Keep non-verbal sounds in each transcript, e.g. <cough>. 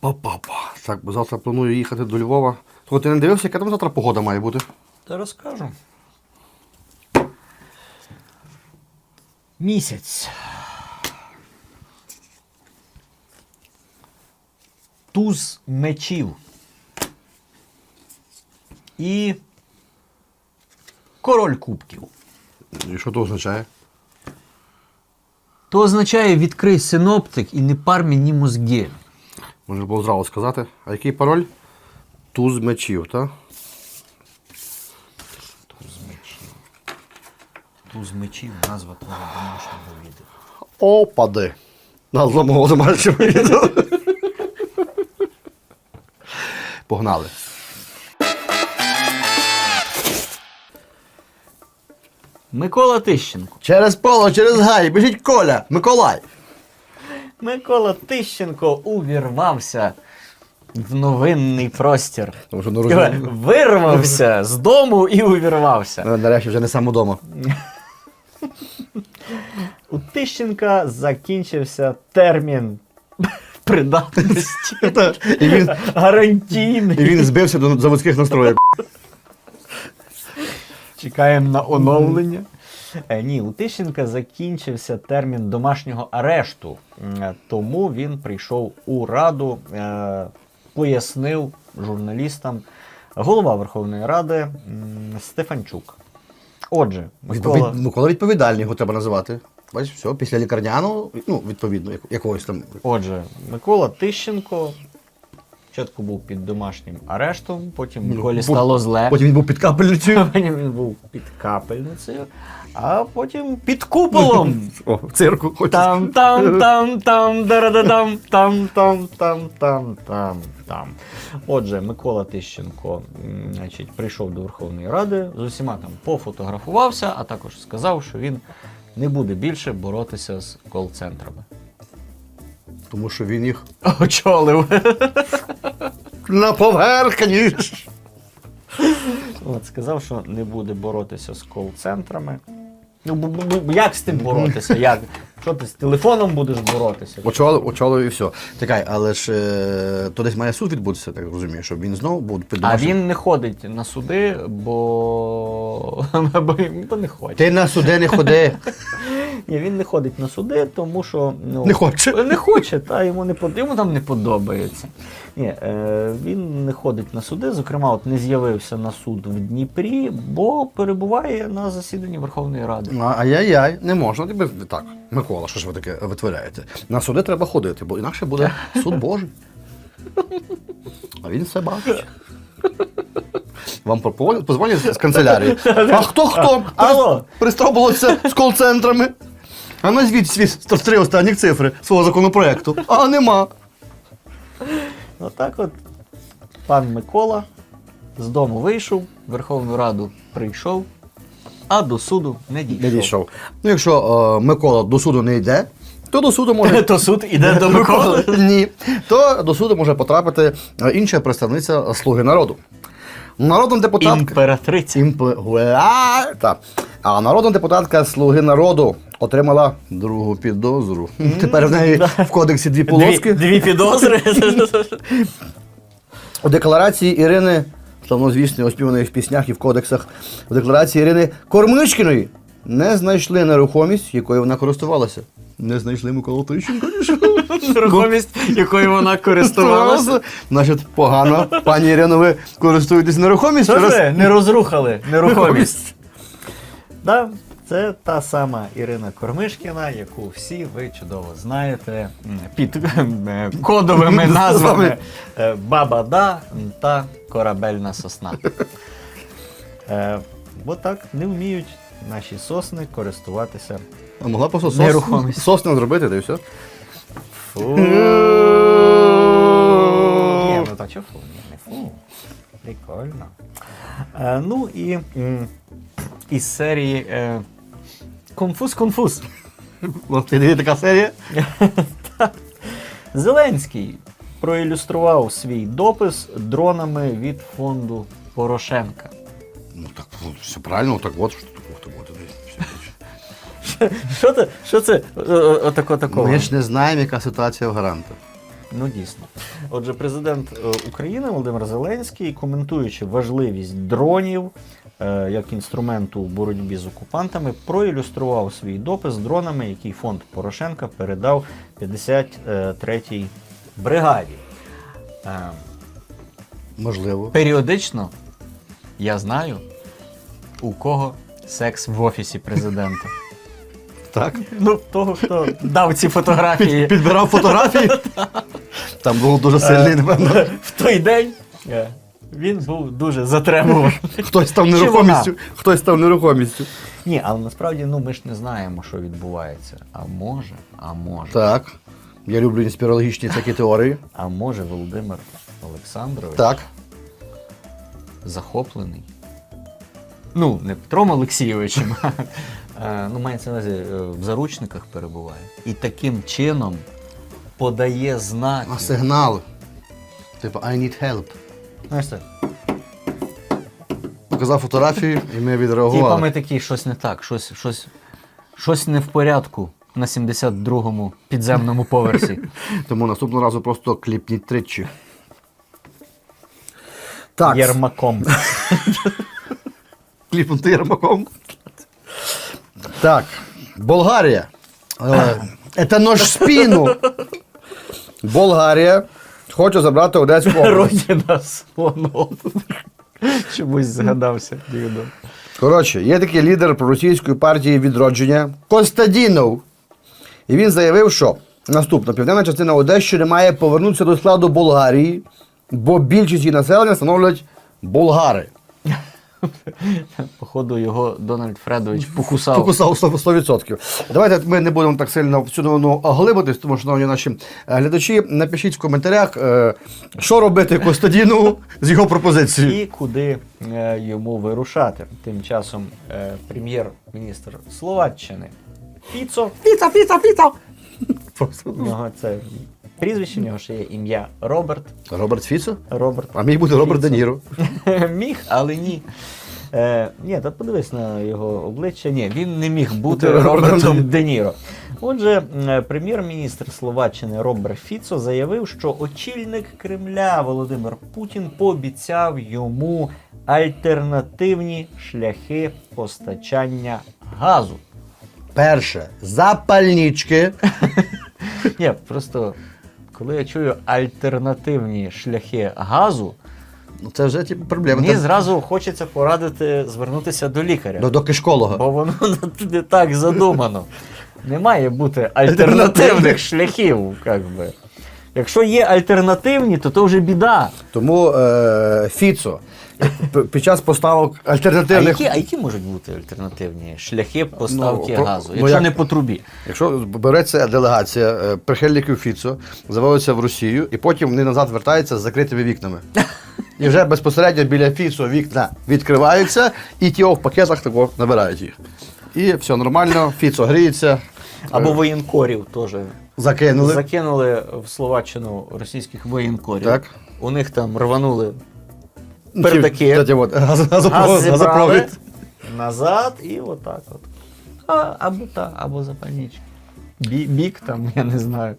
Па-па-па. Так, бо завтра планую їхати до Львова. Слухай, ти не дивився, яка там завтра погода має бути? Та розкажу. Місяць. Туз мечів. І король кубків. І що то означає? То означає відкрий синоптик і не пар мені мозги. Може було зразу сказати. А який пароль? Туз мечів, так? Туз мечів. Туз мечів назва твого домашнього відео. Опади. Назва мого домашнього відео. Погнали. Микола Тищенко. Через поло, через гай, біжить Коля, Миколай. Микола Тищенко увірвався в новинний простір. Тому що не розумію. Вирвався з дому і увірвався. Е, Нарешті вже не сам удома. У Тищенка закінчився термін придатності. <laughs> І він, і він збився до заводських настроїв. Чекаємо на оновлення. Е, Ні, у Тищенка закінчився термін домашнього арешту, тому він прийшов у раду, е, пояснив журналістам голова Верховної Ради Стефанчук. Отже, Микола, Відповід... Микола відповідальний його треба називати. Бачиш, все, після лікарняного, ну, відповідно, якогось там. отже, Микола Тищенко спочатку був під домашнім арештом, потім Миколі бу- стало зле. Потім він був під капельницею. <laughs> Потім він був під капельницею, а потім під куполом. <laughs> О, в цирку. хочеться. Там там там там дарададам там там там там там там. Отже, Микола Тищенко значить, прийшов до Верховної Ради, з усіма там пофотографувався, а також сказав, що він не буде більше боротися з кол-центрами. Тому що він їх Очолив. на поверхні. От, сказав, що не буде боротися з кол-центрами. Ну, бу- бу- бу- як з тим боротися? Як? Що ти з телефоном будеш боротися? Очолив, очолив і все. Чекай, але ж е, то десь має суд відбутися, так розумію, щоб він знову був під А домашнім. він не ходить на суди, бо, <laughs> бо, бо не хоче. Ти на суди не ходи. Ні, він не ходить на суди, тому що ну, Не хоче. Не хоче, та йому не йому там не подобається. Ні, е, він не ходить на суди. Зокрема, от не з'явився на суд в Дніпрі, бо перебуває на засіданні Верховної Ради. Ай-яй-яй, не можна тебе так. Микола, що ж ви таке витворяєте? На суди треба ходити, бо інакше буде суд Божий. А він все бачить. Вам позвонять з канцелярії. <laughs> А хто хто? Алло. Пристробувався з кол-центрами. А назвіть свій три останніх цифри свого законопроекту. А нема. Отак от пан Микола з дому вийшов, в Верховну Раду прийшов, а до суду не дійшов. Не дійшов. Ну, якщо е, Микола до суду не йде, то до суду може. <laughs> То суд іде до <laughs> Миколи. Ні. То до суду може потрапити е, інша представниця Слуги народу. Народна депутатка. Імператриця. Імпе... Гуа- Так. А народна депутатка Слуги народу отримала другу підозру. Тепер в неї в кодексі дві Дві, полоски. дві підозри. У декларації Ірини, славнозвісної, оспіваної в піснях і в кодексах, у декларації Ірини Кормичкіної не знайшли нерухомість, якою вона користувалася. Не знайшли Миколу Тищенко. Нерухомість, якою вона користувалася. Значить, погано, пані Ірино, ви користуєтесь нерухомістю. Що ви не розрухали нерухомість? Да, це та сама Ірина Кормишкіна, яку всі ви чудово знаєте під е, кодовими назвами е, Баба Да та Корабельна сосна. Е, Бо так не вміють наші сосни користуватися. А могла просто сос... Нерухомість. зробити, та й все. Фу. Ні, ну та чого фу? Не фу. Прикольно. Е, ну і із серії е, Конфуз-конфуз. <laughs> Іде така серія. <laughs> Зеленський проілюстрував свій допис дронами від фонду Порошенка. Ну так, ну, все правильно, так от, що так, от, от, от, все. <laughs> Що це? Що це? Отако такого. Ми ж не знаємо, яка ситуація в гаранта. Ну дійсно. Отже, президент е, України Володимир Зеленський, коментуючи важливість дронів як інструменту у боротьбі з окупантами, проілюстрував свій допис дронами, який фонд Порошенка передав 53-й бригаді. Е, Можливо. Періодично я знаю, у кого секс в офісі президента. <laughs> Так. Ну, того, хто дав ці фотографії Підбирав фотографії. <laughs> Там було дуже сильний, в той день. Він був дуже затребуваний. Хтось став Чи нерухомістю. Хтось став нерухомістю. Ні, але насправді ну, ми ж не знаємо, що відбувається. А може, а може. Так. Я люблю інспірологічні такі теорії. А може Володимир Олександрович Так. захоплений. Ну, не Петром Олексійовичем, <laughs> а е, ну, мається на увазі, е, в заручниках перебуває. І таким чином подає знаки. А сигнал. Типу, I need help. Знаєш? Показав фотографію, і ми Типа відреагували. ми такі, щось не так, щось, щось, щось не в порядку на 72-му підземному поверсі. <laughs> Тому наступного разу просто кліпніть тричі. Так. Єрмаком. <laughs> Кліпнути Єрмаком. Так. Болгарія. Е, Це нож в спину. Болгарія хоче забрати Одеську область. Родина слону. Чомусь згадався. невідомо. Коротше, є такий лідер проросійської партії відродження Костадінов. І він заявив, що наступна південна частина Одещини має повернутися до складу Болгарії, бо більшість її населення становлять болгари. Походу, його Дональд Фредович покусав. Покусав 100%. 100%. Давайте ми не будемо так сильно в цю новину оглибитись, тому що шановні наші е, глядачі, напишіть в коментарях, е, що робити Костадінову з його пропозицією. І куди е, йому вирушати. Тим часом прем'єр-міністр Словаччини Фіцо. Піца, піца, піца. Це прізвище, у нього ще є ім'я Роберт. Роберт Фіцо? Роберт. А міг бути Роберт Фіцо. Де Ніро. <laughs> Міг, але ні. Е, ні, та подивись на його обличчя. Ні, він не міг бути Робертом Робертом Де Ніро. Отже, е, прем'єр-міністр Словаччини Роберт Фіцо заявив, що очільник Кремля Володимир Путін пообіцяв йому альтернативні шляхи постачання газу. Перше, запальнички. <laughs> Ні, просто коли я чую альтернативні шляхи газу, Ну, Це вже типу, проблема. мені Це зразу хочеться порадити звернутися до лікаря. До, до кишколога. Бо воно <laughs> не так задумано. Не має бути альтернативних шляхів, як би. Якщо є альтернативні, то то вже біда. Тому е, Фіцо під час поставок А альтернативних. які, а які можуть бути альтернативні шляхи поставки Ну, про- газу, ну, якщо як- не по трубі? Якщо береться делегація е, прихильників Фіцо, заводиться в Росію, і потім вони назад вертаються з закритими вікнами. І вже безпосередньо біля Фіцо вікна відкриваються, і ті в пакетах тако набирають їх. І все нормально, Фіцо гріється, Або воєнкорів теж. закинули. Закинули в Словаччину російських воєнкорів. Так. У них там рванули Ті- пердаки. Кстати, от, газ- газ газопровод, газопровід. назад і отак от. А, або та, або запальнички. Бі, бік там, я не знаю.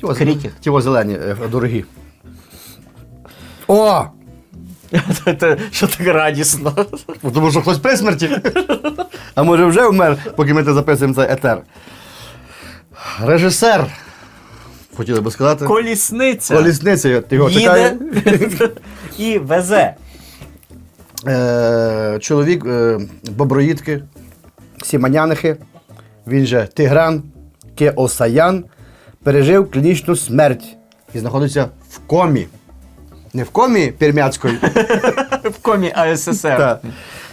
Ті Крікет. Ті зелені, е, дорогі. О! <laughs> Це Що так радісно? Ну, Тому що хтось при смерті. А може вже вмер, поки ми це записуємо цей етер. Режисер. Хотіли би сказати. Колісниця. Колісниця, його Їде <laughs> і везе. Е, чоловік е, Боброїдки, Сіманянихи, він же Тигран Кеосаян, пережив клінічну смерть і знаходиться в комі. Не в комі Пермяцької, <laughs> В комі АССР. та,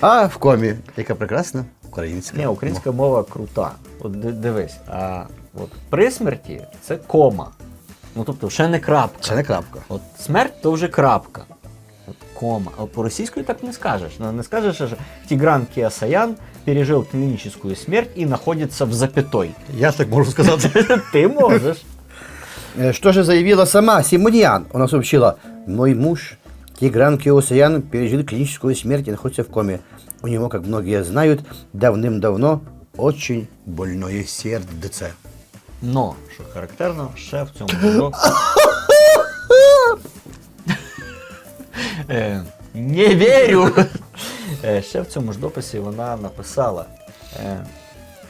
а в комі, яка прекрасна українська. Ні, українська мова крута. От ди- дивись, а от при смерті це кома. Ну тобто ще не крапка. Це не крапка. От смерть то вже крапка. Кома. А по-російською так не скажеш. Ну, Не скажеш, що Тигран Киасаян пережил клиническую смерть и находится в запятой. Я так можу сказати. <laughs> Ты можешь. Э, Что же заявила сама Симоньян? Она сообщила, мой муж Тигран Кеосаян пережил клиническую смерть и находится в коме. У него, как многие знают, давным-давно очень больное сердце. Но, що характерно, ще в цьому <laughs> року. Е, не вірю! Е, ще в цьому ж дописі вона написала, е,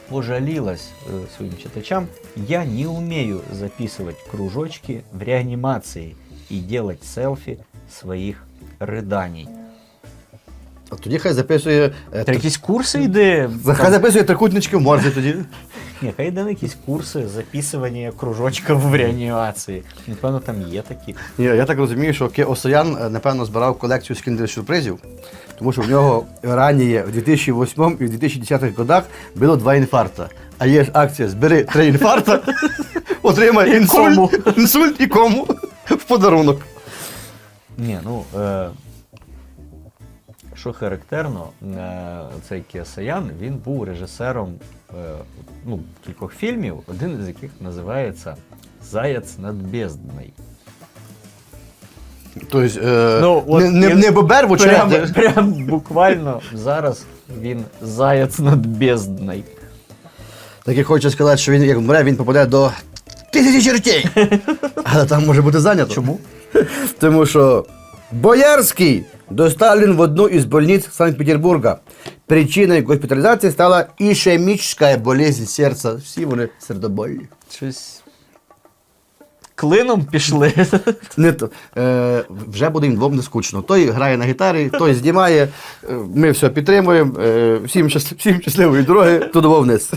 пожалілась своїм читачам, я не вмію записувати кружочки в реанімації і делать селфі своїх риданій. А тоді хай записує. Та якісь курси йде. Хай записує трикутнички в морзі тоді. Ні, хай йде на якісь курси записування кружочків в реанімації. Напевно, там є такі. Ні, я так розумію, що Ке Осоян, е, напевно, збирав колекцію скіндер сюрпризів, тому що в нього раніше в 2008 і в 2010 годах було два інфаркта. А є ж акція Збери три інфаркта, <laughs> отримай інсульт, інсульт і кому в подарунок. Ні, ну. Е... Що характерно, е, цей Кіосаян, він був режисером е, ну, кількох фільмів, один із яких називається Заяць над бездною. Тобто, е, Ну, от не, не, не бобер в Прям, <laughs> прям буквально зараз він заяць над бездною. Так я хочу сказати, що він як вмре, він попаде до тисячі чертей. <laughs> Але там може бути зайнято. Чому? Тому що Боярський доставлен в одну из больниц Санкт-Петербурга. Причиной госпитализации стала ишемическая болезнь сердца. Всі вони сердобольні. Щось. Клином пішли. <laughs> Не то, е, вже буде їм двом не скучно. Той грає на гітарі, той знімає. Е, ми все підтримуємо. Е, всім, щас, всім щасливої дороги, тудово вниз.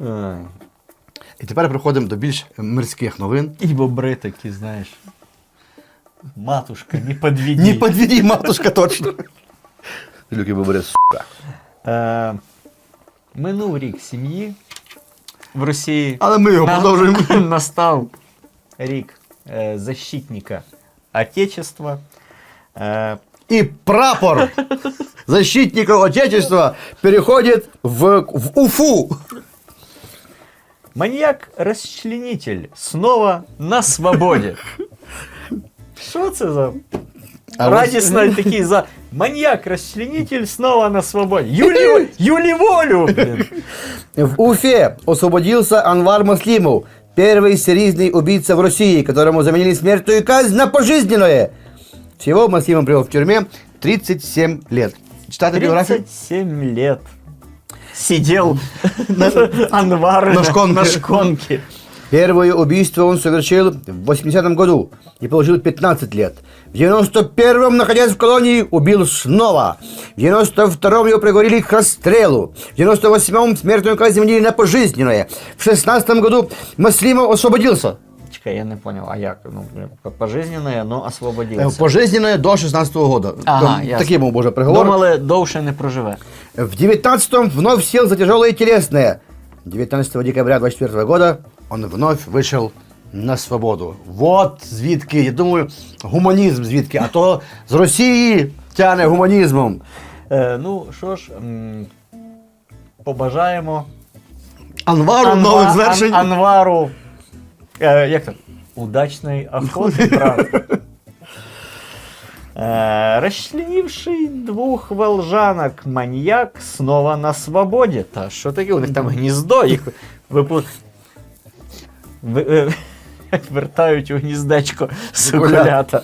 Ай. І тепер приходимо до більш мирських новин. І бобри такі, знаєш. Матушка, не подвіді. Не подведи, матушка, точно. Люки бобре, сука. Е, минув рік сім'ї в Росії. Але ми його На- продовжуємо. <laughs> Настав рік е, защитника Отечества. Е, И прапор защитников Отечества переходит в, в Уфу. Маньяк-расчленитель снова на свободі. Що це за А радісно <laughs> такий за маньяк-расчленитель снова на свободі? Юлі, Юлі волю! блін. В Уфе освободился Анвар Маслимов, первый серийный убийца в России, которому заменили смертную казнь на пожизненное. Всего Маслимов провел в тюрьме 37 лет. Читайте биографию? 37 лет. Сидел <laughs> Анвар на шконке. Первое убийство он совершил в 80-м году и получил 15 лет. В 91-м, находясь в колонии, убил снова. В 92-м его приговорили к расстрелу. В 98-м смертную казнь заменили на пожизненное. В 16-м году Маслимов освободился. Чекай, я не понял, а як? Ну, пожизненное, но Э, освободился. Пожизненное до 16-го года. Ага, ясно. Таким был уже приговор. Думали, довше не проживе. В 19-м вновь сел за тяжелое телесное. 19 декабря 24 года он вновь вышел на свободу. Вот звідки, я думаю, гуманізм звідки, а то з Росії тяне гуманізмом. Е, ну, що ж, м, побажаємо Анвару Анва- нових Ан- звершень. Анвару. Е, як там? Удачної охоти, правда. <laughs> Е, Розчленивший двох волжанок маньяк снова на свободі. Та що таке? У них там гніздо, їх випу... е, <laughs> вертають у гніздечко соколята.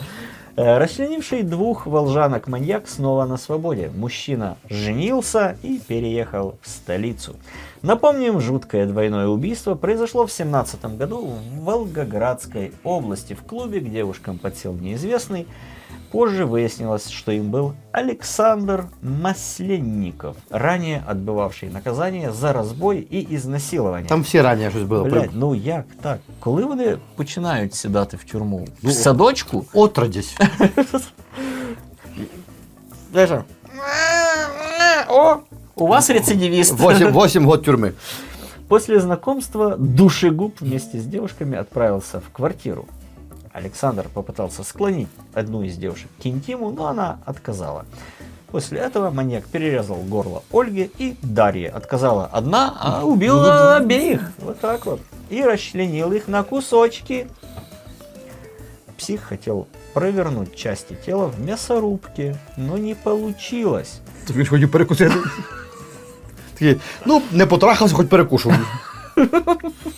Э, Расчленивший двух волжанок маньяк снова на свободе. Мужчина женился и переехал в столицу. Напомним, жуткое двойное убийство произошло в 17 году в Волгоградской области. В клубе к девушкам подсел неизвестный. Позже выяснилось, что им был Александр Масленников, ранее отбывавший наказание за разбой и изнасилование. Там всі раніше щось було. Блядь, ну як так? Коли вони починають сідати в тюрму? Ну, в садочку? Отродясь. <laughs> Даже. О, у вас рецидивист. 8, 8 год тюрми. После знакомства душегуб вместе с девушками отправился в квартиру. Александр попытался склонить одну из девушек к интиму, но она отказала. После этого маньяк перерезал горло Ольги и Дарьи. Отказала одна, а убила обеих. Вот так вот. И расчленил их на кусочки. Псих хотел провернуть части тела в мясорубке, но не получилось. Так він ж хотів перекусити. <laughs> Такий, ну, не потрахався, хоч перекушував. <laughs>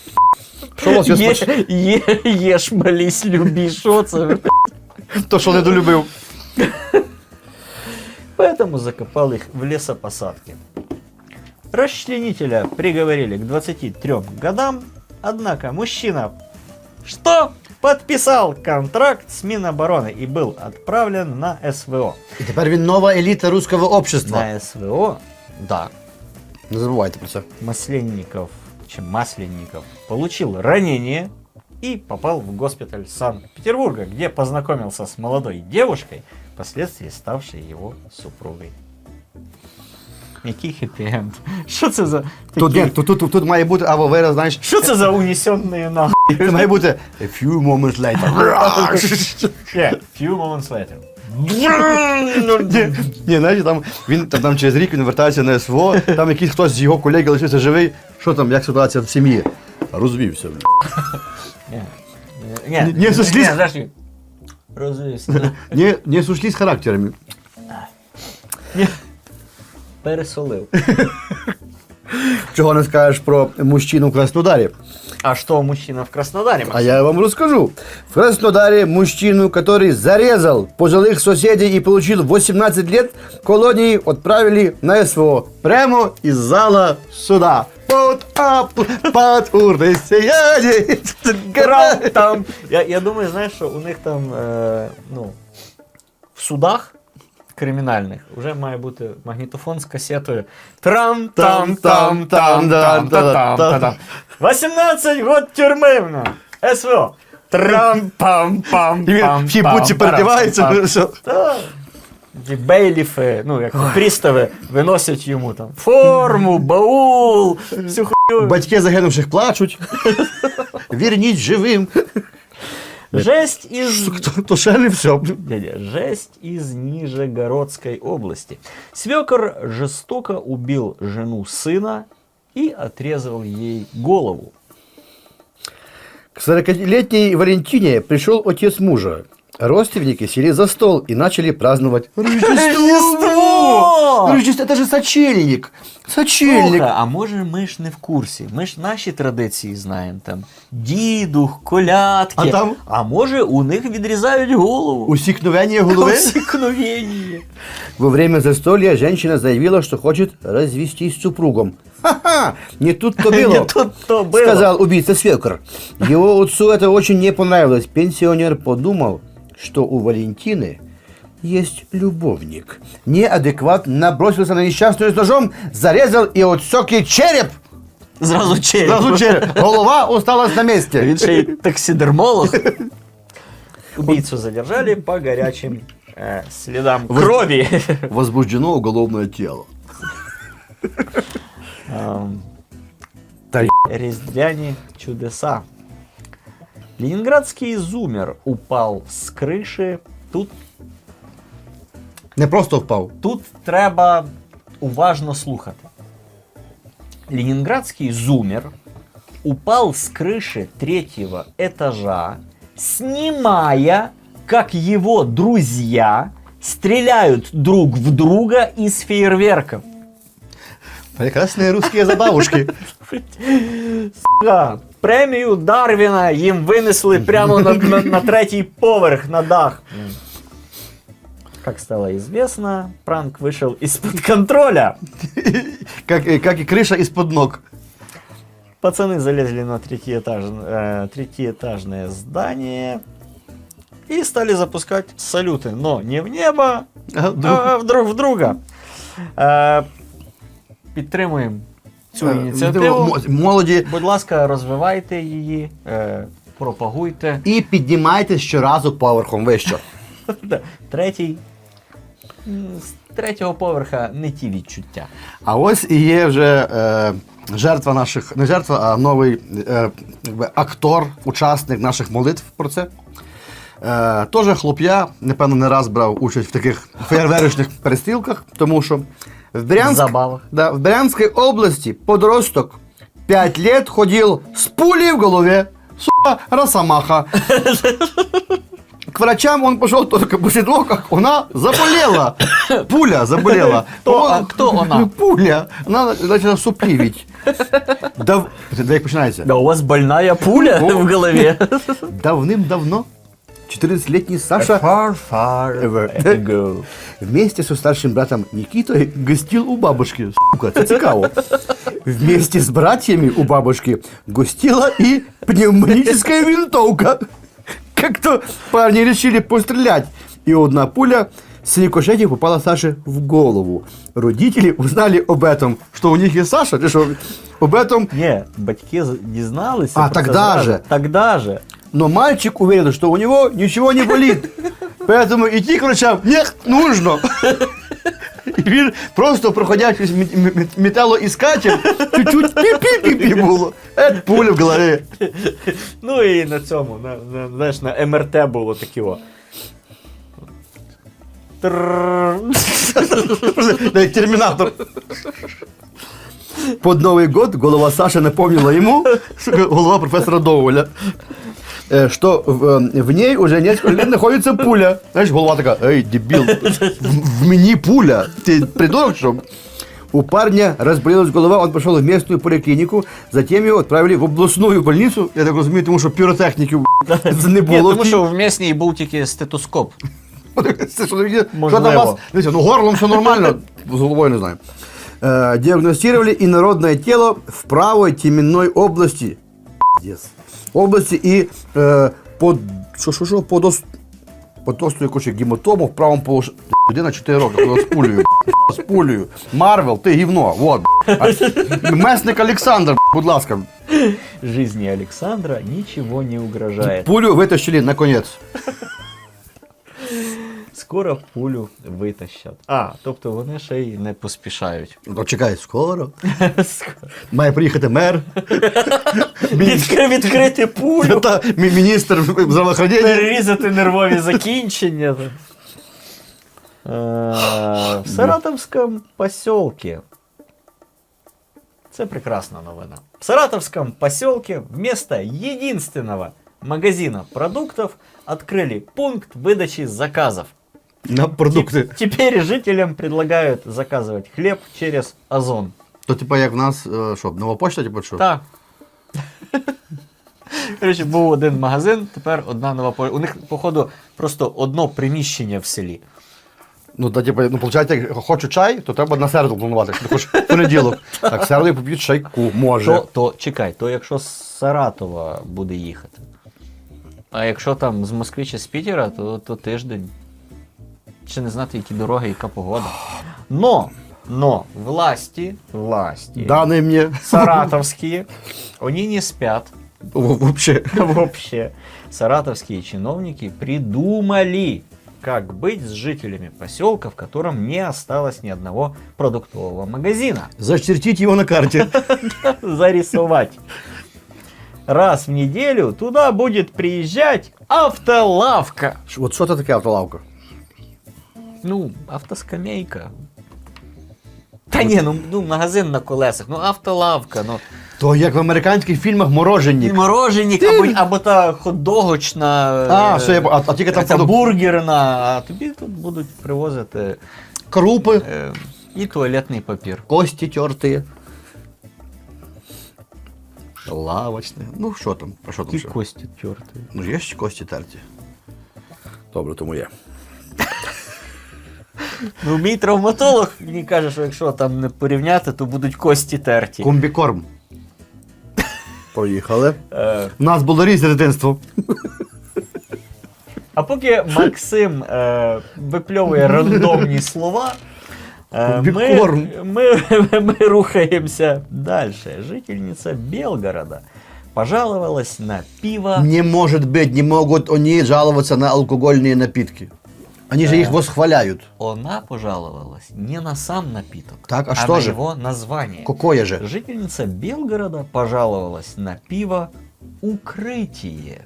Що у вас є Є, смач- є, єш, молись, люби, що це? То, що недолюбив. Поэтому закопал их в лесопосадке. Расчленителя приговорили к 23 годам, однако мужчина что? Подписал контракт с Минобороны и был отправлен на СВО. І тепер він нова еліта руського общества. На СВО, да, Не забувайте про це. Масленников, чем Масленников, получил ранение и попал в госпиталь Санкт-Петербурга, где познакомился с молодой девушкой, впоследствии ставшей его супругой. Який хеппі-енд? Що це за Тут, такі- ні, тут, тут, тут має бути або вираз, знаєш, Що це за унесенные на це має бути a few moments later. <laughs> Yeah, <laughs> few moments later. Ні, ні, знаєш, там він там, там через рік він вертається на СВО, там якийсь хтось з його колег лишився живий. Що там, як ситуація в сім'ї? Розвівся. бля. Ні, ні, <laughs> Ні, це сліз- подожди. Розвився. Не, не сушли з характерами. Пересолив. <laughs> Чого не скажеш про мужчину в Краснодарі? А что мужчина в Краснодаре? А я вам расскажу. В Краснодаре мужчину, который зарезал пожилых соседей и получил 18 лет, колонии отправили на СВО. Прямо из зала суда. Под ап, под урной сияние. Грав там. Я, я думаю, знаєш, що у них там, е, ну, в судах кримінальних вже має бути магнітофон з касетою. трам там там там там там там 18 год тюрми на СВО. трам пам пам І він в тій будці передівається. все. Ті бейліфи, ну як пристави, виносять йому там форму, баул, всю хуйню. Батьки загинувших плачуть. Верніть живим. Жесть із То, то ще не все. Дядя, жесть из Нижегородской области. Свекор жестоко убил жену сына и отрезал ей голову. К 40-летней Валентине пришел отец мужа. Родственники сели за стол и начали праздновать Рождество! Рождество, это же сочельник. Сочельник. Слухай, а може ми ж не в курсі? Ми ж наші традиції знаємо там. Дідух, колядки. А там? а може у них відрізають голову. Усекновение головы. Усікновення. Во время застолья женщина заявила, что хочет развестись с супругом. Ха-ха! Не тут-то было. <laughs> Не тут-то было. Сказал убийца свекр. Его отцу это очень не понравилось. Пенсионер подумал, что у Валентины есть любовник. Неадекват набросился на несчастную с ножом, зарезал и отсек ей череп. Зразу череп. Сразу череп. Голова осталась на месте. Він ще й таксидермолог. <laughs> Убийцу задержали по горячим э, следам крови. Возбуждено уголовное тело. Ам, Та й- Різдвяні чудеса. Ленинградский зумер упал с крыши. Тут, Не просто впав. тут треба уважно слухати. Ленинградский зумер упал с крыши третьего этажа, снимая, как его друзья стреляют друг в друга из фейерверков. Прекрасные русские забавушки. <laughs> Сука, премію Дарвіна їм винесли прямо на, на, на третій поверх на дах. Как стало известно, пранк вышел из-под контроля. Как, э, как и крыша из-под ног. Пацаны залезли на третьеэтаж, э, третьеэтажное здание и стали запускать салюты, но не в небо, А, вдруг- а в друг в друга. Е, підтримуємо цю Е, ініціативу. мо- Молоді. Будь ласка, розвивайте її, е, пропагуйте. І піднімайте щоразу поверхом вище. <laughs> Да, Третій. м, З третього поверха не ті відчуття. А ось і є вже е, жертва наших, не жертва, а новий е, якби, актор, учасник наших молитв про це. Е, Теж хлоп'я, напевно, не раз брав участь в таких фейерверочних перестрілках, тому що в Брянск, Забавах. да, в Брянской области подросток 5 лет ходил с пулей в голове. Сука, росомаха. К врачам он пошел только после того, как она заболела. Пуля заболела. Кто- Он- а кто она? Пуля. Она начала сопливить. Дав... Це як починається? Да у вас больная пуля в голові. Давним-давно, 14-летний Саша Far, far ago. вместе со старшим братом Никитой гостил у бабушки. Сука, це цікаво. Вместе с братьями у бабушки гостила и пневматическая винтовка. Как-то парни решили пострелять, и одна пуля с рикошетом попала Саше в голову. Родители узнали об этом, что у них есть Саша, ты что, об этом Ні, батьки з- дізналися. А, про це тогда зразу. же. Тогда же. Но мальчик уверен, что у него ничего не болит. Поэтому идти к врачам не нужно. І він просто проходячись мет- мет- металоіскатель, чуть-чуть пі-пі-пі-пі було. Е, пуля в голові. Ну і на цьому, на, на, знаєш, на МРТ було такі о. Трррр. Да, Терминатор. Под Новый год голова Саши напомнила ему, что голова профессора Доуэля, э, что в, э, в ней уже несколько лет находится пуля. Знаешь, голова такая, эй, дебил, в, в мені пуля. Ты придурок, что? У парня разболелась голова, он пошел в местную поликлинику, затем его отправили в областную больницу, я так розумію, тому що піротехніків не Ні, було. тому що в місній був тільки стетоскоп. Це що, таке? Можливо. Що там у вас? Дивіться, ну горлом все нормально, з головою не знаю. Э, диагностировали инородное тело в правой теменной области. Пиздец. Области и е, под, що, що, що, по ос, под острою якусь гематому в правому полож... Людина 4 роки, коли з пулею. Марвел, ти гівно, вот. Месник Олександр, будь ласка. Жизни Александра ничего не угрожает. Пулю витащили наконець. Скоро пулю витащать. А, тобто вони ще й не поспішають. Ну, чекай, скоро. Має приїхати мер. <laughs> Відкри- Відкрити пулю, Та, мі- міністр здравоохранення. перерізати нервові закінчення. <laughs> Е, В Саратовском поселке. Це прекрасна новина. В Саратовском поселке вместо единственного магазина продуктов открыли пункт выдачи заказов. На продукти. Теп- Теперь жителям предлагают заказывать хлеб через Озон. То, типа, як в нас, е, що, нова почта, типу, що? Так. Коротше, був один магазин, тепер одна нова пошта. У них, походу, просто одно приміщення в селі. Ну, то, типу, ну, виходить, як хочу чай, то треба на середу планувати. Якщо ти хочеш в понеділок. Так, в середу я поп'ють чайку, може. То, то чекай, то якщо з Саратова буде їхати. А якщо там з Москви чи з Пітера, то, то тиждень. Чи не знати, які дороги, яка погода. Но, но, власті, власті, Даний мені. саратовские, они не спят. Вообще. Вообще, саратовские чиновники придумали, как быть с жителями поселка, в котором не осталось ни одного продуктового магазина. Зачертіть його на карті. <laughs> Зарисовать. Раз в неделю туда будет приезжать автолавка. Ш- От що це таке автолавка? Ну, автоскамейка. Та ні, ну, ну магазин на колесах, ну автолавка, ну. То як в американських фільмах морожені. І мороженник, або, або та хот-догочна. А, е, все, я по- а, а тільки там Ця продукт. бургерна, а тобі тут будуть привозити Крупи, е, і туалетний папір. кості терті. Лавочне. Ну, що там? А що там І ще? кості терти. Ну, є ще кості терті. Добре, тому є. Ну, мій травматолог мені каже, що якщо там не порівняти, то будуть кості терті. Комбікорм. Поїхали. Е, У нас було різне дитинство. а поки Максим е, випльовує рандомні слова. е, Ми, Комбікорм. ми, ми рухаємося далі. Жительниця Белгорода пожаловалась на пиво. Не может быть, не могут они жаловаться на алкогольные напитки. Они же их восхваляют. Она пожаловалась не на сам напиток, Так, а а что на же? его название. Какое же? Жительница Белгорода пожаловалась на пиво «Укрытие».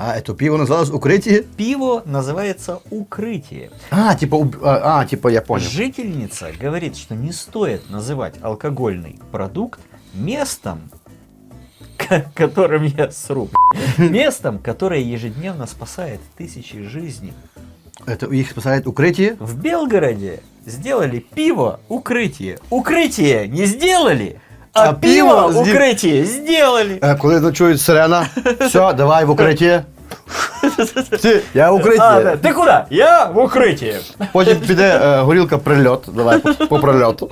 А, это пиво называлось укрытие? Пиво называется «Укрытие». А, типа, уб- а, а, типа, я понял. Жительница говорит, что не стоит называть алкогольный продукт местом, <laughs> к- которым я сру. <laughs> Местом, которое ежедневно спасает тысячи жизней. Это их спасает укрытие? В Белгороде сделали пиво «Укрытие». Укрытие не сделали, а, А пиво пиво сде- «Укрытие» сделали. Е, Коли ночують сирена, все, давай в укриття. Ти, <laughs> я в А, укритті. да. Ти куди? Я в укритті. Потім піде <laughs> е, горілка прильот. Давай по, по прильоту.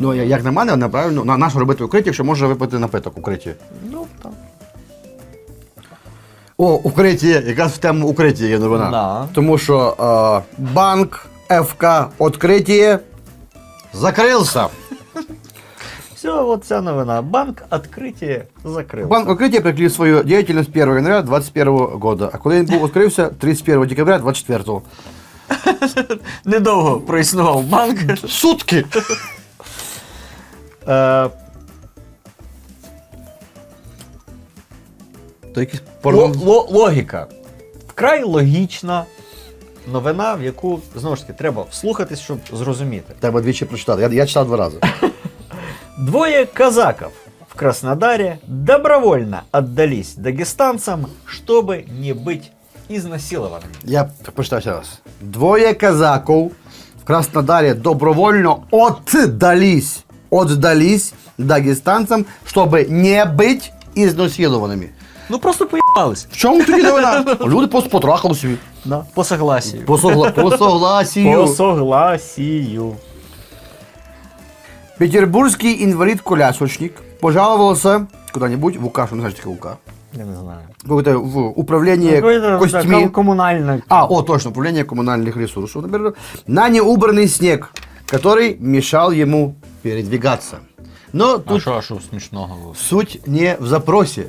Ну, я- як на мене, неправильно, на нащо робити укриття, якщо можна випити напиток в укритті. Ну, так. О, укриття є, якраз в тему укриття є новина. Да. Тому що е, банк ФК відкриття закрився. <laughs> Все, вот ця новина. Банк відкриття закрив. Банк открытия прекратил свою деятельность 1 января 2021 года, а коли він був відкрився 31 декабря 2024. <laughs> Недовго проіснував банк. Сутки! Е, То якийсь ло- порно. ло- логіка. Вкрай логічна новина, в яку знову ж таки треба вслухатись, щоб зрозуміти. Треба двічі прочитати. Я, я читав два рази. <laughs> Двое казаков в Краснодаре добровольно отдались дагестанцам, чтобы не быть изнасилованными. Я прочитав ще раз. Двоє казаків в Краснодарі добровольно отдались, отдались дагестанцам, щоб не бути ізнасилованими. Ну просто поїбались. В чому тоді новина? Люди просто потрахали собі. Да. По согласию. По, согла... по согласію. По согласию. Петербургский инвалид-колясочник пожаловался куда-нибудь в УК, что не знаешь, такое УК. Я не знаю. Какое-то в управление костьми. комунальна. А, о, точно, управление коммунальных ресурсов, например, на неубранный снег, который мешал ему передвигаться. Но А тут що, а що смішного? суть не в запросе,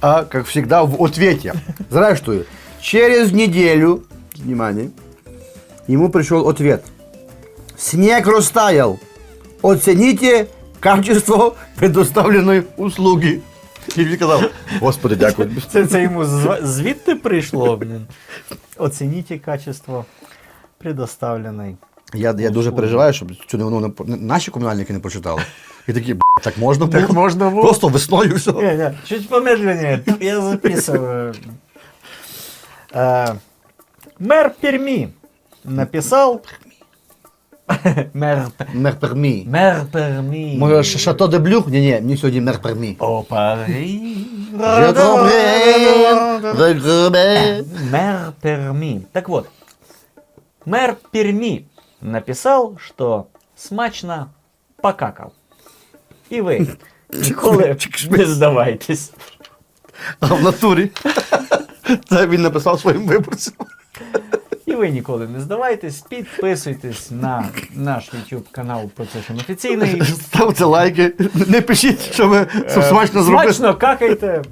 а, как всегда, в ответе. Здравствуй. Через неделю, внимание, ему пришел ответ. Снег растаял. Оцените качество предоставленной услуги. І він казав, Господи, дякую. <laughs> Це, це йому зв- звідти прийшло. Блін. Оцініть качество предоставленої. Я, я дуже переживаю, щоб цю новину не по- наші комунальники не прочитали. І такі, «Б**, так можна було? Так можна було? Просто весною все. Не, не, чуть помедленнее. Я записываю. Э, Мэр Перми написал... Мэр, Мер пермі. мэр Перми. Може, Ш- Шато де Блюх? Ні, ні, мені сьогодні мер пермі. О, Пари. Je comprends, je comprends. Мэр Перми. Так вот, мэр Перми написал, что смачно покакал. И вы <laughs> ніколи не здавайтесь. А в натурі. Це він <laughs> написав своїм виборцям. І ви ніколи не здавайтесь, підписуйтесь на наш YouTube канал Процесом офіційний. <laughs> Ставте лайки, не пишіть, що ви Е, смачно зробити. Смачно какайте,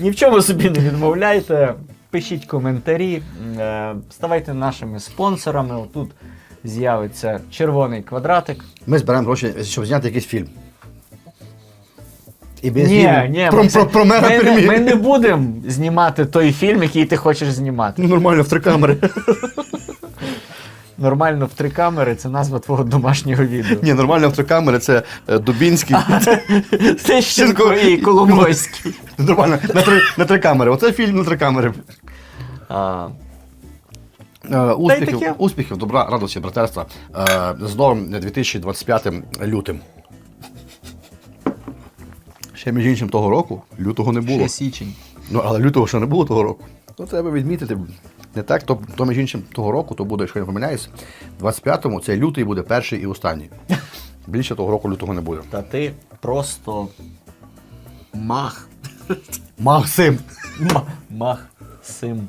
ні в чому собі не відмовляйте. Пишіть коментарі, е, ставайте нашими спонсорами. Отут з'явиться червоний квадратик. Ми збираємо гроші, щоб зняти якийсь фільм. І без Ні, фільму. ні, про, ми, про, про мера ми, не, Пермі. ми не будемо знімати той фільм, який ти хочеш знімати. Ну, нормально, в три камери. Нормально в три камери це назва твого домашнього відео. Ні, нормально в три камери, це е, Дубінський. Тищенко і Коломойський. Нормально, на три, на три камери. Оце фільм на три камери. А, Е. Успіхів, успіхів, добра, радості, братерства. Е, З новим 2025 лютим. Ще між іншим того року лютого не було. ще січень. Ну, але лютого ще не було того року. Ну, треба відмітити. Не так, то, то між іншим того року, то буде, якщо я не помиляюсь, 25-му цей лютий буде перший і останній. Більше того року лютого не буде. Та ти просто мах. Максим! Ма- Мах сим.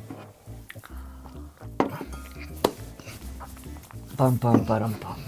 빰빰빠람빰.